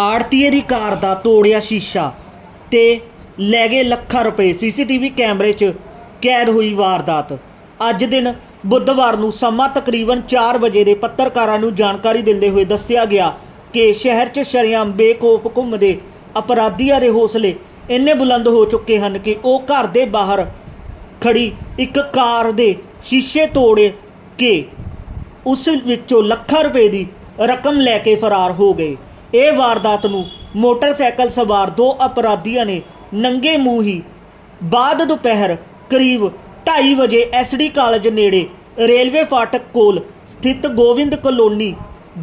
ਆੜਤੀਏ ਦੀ ਕਾਰ ਦਾ ਤੋੜਿਆ ਸ਼ੀਸ਼ਾ ਤੇ ਲੈ ਗਏ ਲੱਖਾਂ ਰੁਪਏ। ਸੀਸੀਟੀਵੀ ਕੈਮਰੇ 'ਚ ਕੈਦ ਹੋਈ ਵਾਰਦਾਤ। ਅੱਜ ਦਿਨ ਬੁੱਧਵਾਰ ਨੂੰ ਸਮਾਂ ਤਕਰੀਬਨ 4 ਵਜੇ ਦੇ ਪੱਤਰਕਾਰਾਂ ਨੂੰ ਜਾਣਕਾਰੀ ਦਿੰਦੇ ਹੋਏ ਦੱਸਿਆ ਗਿਆ ਕਿ ਸ਼ਹਿਰ 'ਚ ਸ਼ਰੇਆਮ ਬੇਖੌਫ ਘੁੰਮਦੇ ਅਪਰਾਧੀਆਂ ਦੇ ਹੌਸਲੇ ਇੰਨੇ ਬੁਲੰਦ ਹੋ ਚੁੱਕੇ ਹਨ ਕਿ ਉਹ ਘਰ ਦੇ ਬਾਹਰ ਖੜੀ ਇੱਕ ਕਾਰ ਦੇ ਸ਼ੀਸ਼ੇ ਤੋੜ ਕੇ ਉਸ ਵਿੱਚੋਂ ਲੱਖਾਂ ਰੁਪਏ ਦੀ ਰਕਮ ਲੈ ਕੇ ਫਰਾਰ ਹੋ ਗਏ। ਇਹ ਵਾਰਦਾਤ ਨੂੰ ਮੋਟਰਸਾਈਕਲ ਸਵਾਰ ਦੋ ਅਪਰਾਧੀਆਂ ਨੇ ਨੰਗੇ ਮੂੰਹ ਹੀ ਬਾਅਦ ਦੁਪਹਿਰ ਕਰੀਬ 2:30 ਵਜੇ ਐਸਡੀ ਕਾਲਜ ਨੇੜੇ ਰੇਲਵੇ ਫਾਟਕ ਕੋਲ ਸਥਿਤ ਗੋਬਿੰਦ ਕਲੋਨੀ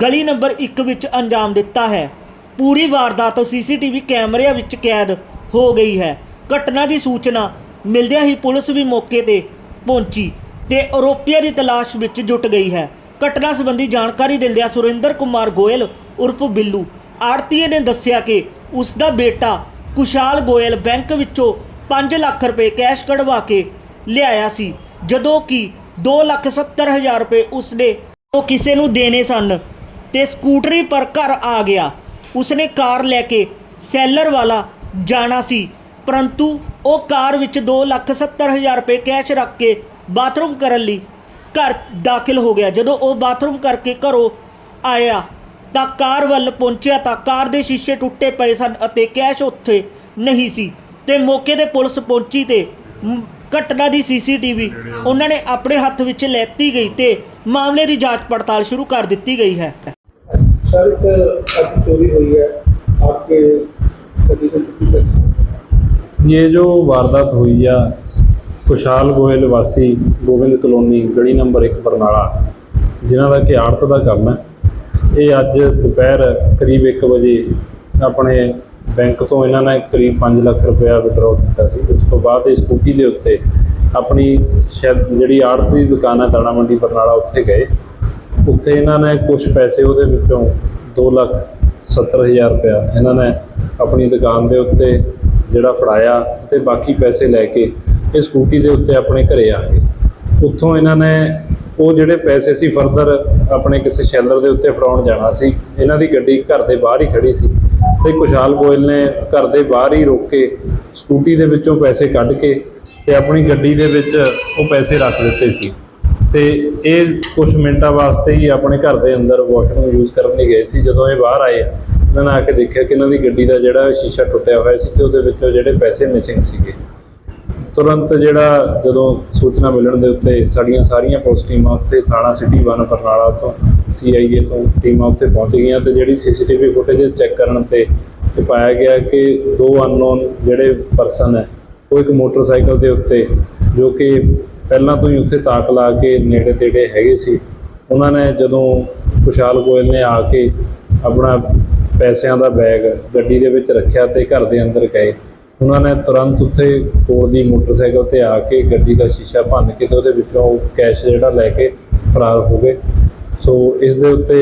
ਗਲੀ ਨੰਬਰ 1 ਵਿੱਚ ਅੰਜਾਮ ਦਿੱਤਾ ਹੈ। ਪੂਰੀ ਵਾਰਦਾਤ ਸੀਸੀਟੀਵੀ ਕੈਮਰਿਆਂ ਵਿੱਚ ਕੈਦ ਹੋ ਗਈ ਹੈ। ਘਟਨਾ ਦੀ ਸੂਚਨਾ ਮਿਲਦਿਆਂ ਹੀ ਪੁਲਿਸ ਵੀ ਮੌਕੇ ਤੇ ਪਹੁੰਚੀ ਤੇ ਆਰੋਪੀਆਂ ਦੀ ਤਲਾਸ਼ ਵਿੱਚ ਜੁਟ ਗਈ ਹੈ। ਘਟਨਾ ਸੰਬੰਧੀ ਜਾਣਕਾਰੀ ਦਿੰਦਿਆਂ ਸੁਰਿੰਦਰ ਕੁਮਾਰ ਗੋਇਲ ਉਰਫ ਬਿੱਲੂ ਆੜਤੀਏ ਨੇ ਦੱਸਿਆ ਕਿ ਉਸ ਦਾ ਬੇਟਾ ਕੁਸ਼ਾਲ ਗੋਇਲ ਬੈਂਕ ਵਿੱਚੋਂ 5 ਲੱਖ ਰੁਪਏ ਕੈਸ਼ ਕਢਵਾ ਕੇ ਲਿਆਇਆ ਸੀ, ਜਦੋਂ ਕਿ 2 ਲੱਖ 70 ਹਜ਼ਾਰ ਰੁਪਏ ਉਸਨੇ ਉਹ ਕਿਸੇ ਨੂੰ ਦੇਣੇ ਸਨ ਤੇ ਸਕੂਟਰੀ ਪਰ ਘਰ ਆ ਗਿਆ। ਉਸਨੇ ਕਾਰ ਲੈ ਕੇ ਸੈਲਰ ਵਾਲਾ ਜਾਣਾ ਸੀ, ਪਰੰਤੂ ਉਹ ਕਾਰ ਵਿੱਚ 2 ਲੱਖ 70 ਹਜ਼ਾਰ ਰੁਪਏ ਕੈਸ਼ ਰੱਖ ਕੇ ਬਾਥਰੂਮ ਕਰਨ ਲਈ ਘਰ ਦਾਖਲ ਹੋ ਗਿਆ। ਜਦੋਂ ਉਹ ਬਾਥਰੂਮ ਕਰਕੇ ਘਰੋਂ ਆਇਆ ਤਾਂ ਕਾਰ ਵੱਲ ਪਹੁੰਚਿਆ ਤਾਂ ਕਾਰ ਦੇ ਸ਼ੀਸ਼ੇ ਟੁੱਟੇ ਪਏ ਸਨ ਅਤੇ ਕੈਸ਼ ਉੱਥੇ ਨਹੀਂ ਸੀ ਤੇ ਮੌਕੇ ਤੇ ਪੁਲਿਸ ਪਹੁੰਚੀ ਤੇ ਮ- ਘਟਨਾ ਦੀ ਸੀਸੀਟੀਵੀ ਉਹਨਾਂ ਨੇ ਆਪਣੇ ਹੱਥ ਵਿੱਚ ਲੈਤੀ ਗਈ ਤੇ ਮਾਮਲੇ ਦੀ ਜਾਂਚ ਪੜਤਾਲ ਸ਼ੁਰੂ ਕਰ ਦਿੱਤੀ ਗਈ ਹੈ सर एक अब चोरी हुई है आपके गड्डी को कितनी तक ये जो वारदात हुई ਆ ਕੁਸ਼ਾਲ ਗੋਇਲ ਵਾਸੀ ਗੋਬਿੰਦ ਕਲੋਨੀ ਗਲੀ ਨੰਬਰ 1 ਬਰਨਾਲਾ ਜਿਨ੍ਹਾਂ ਦਾ ਕਿ ਆੜਤ ਦਾ ਕੰਮ ਹੈ ਇਹ ਅੱਜ ਦੁਪਹਿਰ ਕਰੀਬ 1 ਵਜੇ ਆਪਣੇ ਬੈਂਕ ਤੋਂ ਇਹਨਾਂ ਨੇ ਕਰੀਬ 5 ਲੱਖ ਰੁਪਇਆ ਵਿਡਰਾਅ ਕੀਤਾ ਸੀ। ਉਸ ਤੋਂ ਬਾਅਦ ਇਹ ਸਕੂਟੀ ਦੇ ਉੱਤੇ ਆਪਣੀ ਸ਼ਾਇਦ ਜਿਹੜੀ ਆੜਤ ਦੀ ਦੁਕਾਨ ਹੈ, ਦਾਣਾ ਮੰਡੀ ਬਰਨਾਲਾ, ਉੱਥੇ ਗਏ। ਉੱਥੇ ਇਹਨਾਂ ਨੇ ਕੁਝ ਪੈਸੇ ਉਹਦੇ ਵਿੱਚੋਂ 2 ਲੱਖ 70 ਹਜ਼ਾਰ ਰੁਪਇਆ ਇਹਨਾਂ ਨੇ ਆਪਣੀ ਦੁਕਾਨ ਦੇ ਉੱਤੇ ਜਿਹੜਾ ਫੜਾਇਆ ਤੇ ਬਾਕੀ ਪੈਸੇ ਲੈ ਕੇ ਇਹ ਸਕੂਟੀ ਦੇ ਉੱਤੇ ਆਪਣੇ ਘਰੇ ਆ ਗਏ। ਉੱਥੋਂ ਇਹਨਾਂ ਨੇ ਉਹ ਜਿਹੜੇ ਪੈਸੇ ਸੀ ਫਰਦਰ ਆਪਣੇ ਕਿਸੇ ਸ਼ੈਲਰ ਦੇ ਉੱਤੇ ਫੜਾਉਣ ਜਾਣਾ ਸੀ, ਇਹਨਾਂ ਦੀ ਗੱਡੀ ਘਰ ਦੇ ਬਾਹਰ ਹੀ ਖੜੀ ਸੀ। ਤੇ ਕੁਸ਼ਾਲ ਗੋਇਲ ਨੇ ਘਰ ਦੇ ਬਾਹਰ ਹੀ ਰੋਕ ਕੇ ਸਕੂਟੀ ਦੇ ਵਿੱਚੋਂ ਪੈਸੇ ਕੱਢ ਕੇ ਤੇ ਆਪਣੀ ਗੱਡੀ ਦੇ ਵਿੱਚ ਉਹ ਪੈਸੇ ਰੱਖ ਦਿੱਤੇ ਸੀ। ਤੇ ਇਹ ਕੁਝ ਮਿੰਟਾਂ ਵਾਸਤੇ ਹੀ ਆਪਣੇ ਘਰ ਦੇ ਅੰਦਰ ਵਾਸ਼ਰੂਮ ਯੂਜ਼ ਕਰਨ ਲਈ ਗਏ ਸੀ। ਜਦੋਂ ਇਹ ਬਾਹਰ ਆਏ, ਇਹਨਾਂ ਨੇ ਆ ਕੇ ਦੇਖਿਆ ਕਿ ਇਹਨਾਂ ਦੀ ਗੱਡੀ ਦਾ ਜਿਹੜਾ ਸ਼ੀਸ਼ਾ ਟੁੱਟਿਆ ਹੋਇਆ ਸੀ ਤੇ ਉਹਦੇ ਵਿੱਚੋਂ ਜਿਹੜੇ ਪੈਸੇ ਮਿਸਿੰਗ ਸੀਗੇ। ਤੁਰੰਤ ਜਿਹੜਾ ਜਦੋਂ ਸੂਚਨਾ ਮਿਲਣ ਦੇ ਉੱਤੇ ਸਾਡੀਆਂ ਸਾਰੀਆਂ ਪੁਲਿਸ ਟੀਮਾਂ ਉੱਤੇ ਥਾਣਾ ਸਿਟੀ 1 ਬਰਨਾਲਾ ਤੋਂ ਸੀਆਈਏ ਤੋਂ ਟੀਮਾਂ ਉੱਤੇ ਪਹੁੰਚ ਗਈਆਂ ਤੇ ਜਿਹੜੀ ਸੀਸੀਟੀਵੀ ਫੁਟੇजेस ਚੈੱਕ ਕਰਨ ਤੇ ਇਹ ਪਾਇਆ ਗਿਆ ਕਿ ਦੋ ਅਨਨੋਨ ਜਿਹੜੇ ਪਰਸਨ ਹੈ, ਉਹ ਇੱਕ ਮੋਟਰਸਾਈਕਲ ਦੇ ਉੱਤੇ ਜੋ ਕਿ ਪਹਿਲਾਂ ਤੋਂ ਹੀ ਉੱਥੇ ਤਾਕ ਲਾ ਕੇ ਨੇੜੇ ਤੇੜੇ ਹੈਗੇ ਸੀ। ਉਹਨਾਂ ਨੇ ਜਦੋਂ ਕੁਸ਼ਾਲ ਗੋਇਲ ਨੇ ਆ ਕੇ ਆਪਣਾ ਪੈਸਿਆਂ ਦਾ ਬੈਗ ਗੱਡੀ ਦੇ ਵਿੱਚ ਰੱਖਿਆ ਤੇ ਘਰ ਦੇ ਅੰਦਰ ਗਏ। ਉਹਨਾਂ ਨੇ ਤੁਰੰਤ ਉੱਥੇ ਕੋਲ ਦੀ ਮੋਟਰਸਾਈਕਲ ਤੇ ਆ ਕੇ ਗੱਡੀ ਦਾ ਸ਼ੀਸ਼ਾ ਭੰਨ ਕੇ ਤੇ ਉਹਦੇ ਵਿੱਚੋਂ ਕੈਸ਼ ਜਿਹੜਾ ਲੈ ਕੇ ਫਰਾਰ ਹੋ ਗਏ। ਸੋ ਇਸ ਦੇ ਉੱਤੇ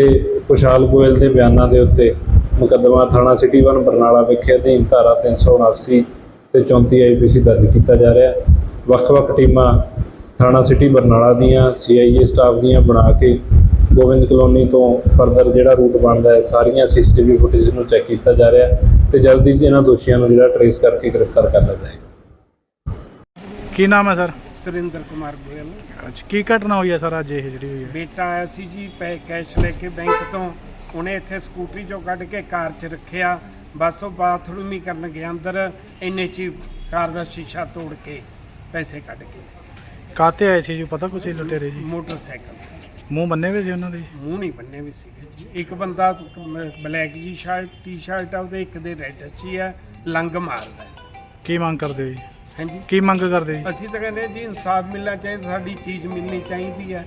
ਕੁਸ਼ਾਲ ਗੋਇਲ ਦੇ ਬਿਆਨਾਂ ਦੇ ਉੱਤੇ ਮੁਕੱਦਮਾ ਥਾਣਾ ਸਿਟੀ 1 ਬਰਨਾਲਾ ਵਿਖੇ ਅਧੀਨ ਧਾਰਾ 379 ਤੇ 34 ਆਈਪੀਸੀ ਦਰਜ ਕੀਤਾ ਜਾ ਰਿਹਾ। ਵੱਖ-ਵੱਖ ਟੀਮਾਂ ਥਾਣਾ ਸਿਟੀ ਬਰਨਾਲਾ ਦੀਆਂ ਸੀਆਈਏ ਸਟਾਫ ਦੀਆਂ ਬਣਾ ਕੇ ਗੋਬਿੰਦ ਕਲੋਨੀ ਤੋਂ ਫਰਦਰ ਜਿਹੜਾ ਰੂਟ ਬਣਦਾ ਹੈ, ਸਾਰੀਆਂ ਸੀਸੀਟੀਵੀ ਫੁਟੇਜ ਨੂੰ ਚੈੱਕ ਕੀਤਾ ਜਾ ਰਿਹਾ। ਤੇ ਜਲਦੀ ਹੀ ਇਹਨਾਂ ਦੋਸ਼ੀਆਂ ਨੂੰ ਜਿਹੜਾ ਟਰੇਸ ਕਰਕੇ ਗ੍ਰਿਫਤਾਰ ਕਰ ਲਿਆ ਜਾਏਗਾ। ਕੀ ਨਾਮ ਹੈ ਸਰ? ਸੁਰਿੰਦਰ ਕੁਮਾਰ ਗੋਇਲ। ਅੱਛਾ ਕੀ ਘਟਨਾ ਹੋਈ ਹੈ ਸਰ ਅੱਜ ਇਹ ਜਿਹੜੀ ਹੋਈ ਹੈ? ਬੇਟਾ ਆਇਆ ਸੀ ਜੀ ਪੈ ਕੈਸ਼ ਲੈ ਕੇ ਬੈਂਕ ਤੋਂ। ਉਹਨੇ ਇੱਥੇ ਸਕੂਟਰੀ ਚੋਂ ਕੱਢ ਕੇ ਕਾਰ 'ਚ ਰੱਖਿਆ। ਬਸ ਉਹ ਬਾਥਰੂਮ ਹੀ ਕਰਨ ਗਿਆ ਅੰਦਰ। ਇੰਨੇ 'ਚ ਹੀ ਕਾਰ ਦਾ ਸ਼ੀਸ਼ਾ ਤੋੜ ਕੇ ਪੈਸੇ ਕੱਢ ਕੇ ਕਾਤੇ ਆਏ ਸੀ ਜੀ? ਪਤਾ ਕੁਛ ਇਹ ਲੁਟੇਰੇ। ਜੀ? ਮੋਟਰਸਾਈਕਲ ਤੇ। ਮੂੰਹ ਬੰਨੇ ਹੋਏ ਸੀ ਉਹਨਾਂ ਦੇ? ਮੂੰਹ ਨਹੀਂ ਬੰਨੇ ਵੀ ਸੀਗੇ ਜੀ। ਇੱਕ ਬੰਦਾ ਬਲੈਕ ਜੀ ਸ਼ਰਟ ਟੀ-ਸ਼ਰਟ ਆ ਉਹਦੇ ਇੱਕ ਦੇ ਰੈੱਡ ਅੱਛੀ ਆ ਲੰਗ ਮਾਰਦਾ ਹੈ। ਕੀ ਮੰਗ ਕਰਦੇ ਹੋ ਜੀ? ਹਾਂਜੀ। ਕੀ ਮੰਗ ਕਰਦੇ ਹੋ ਜੀ? ਅਸੀਂ ਤਾਂ ਕਹਿੰਦੇ ਹਾਂ ਜੀ ਇਨਸਾਫ ਮਿਲਣਾ ਚਾਹੀਦਾ ਸਾਡੀ ਚੀਜ਼ ਮਿਲਣੀ ਚਾਹੀਦੀ ਹੈ।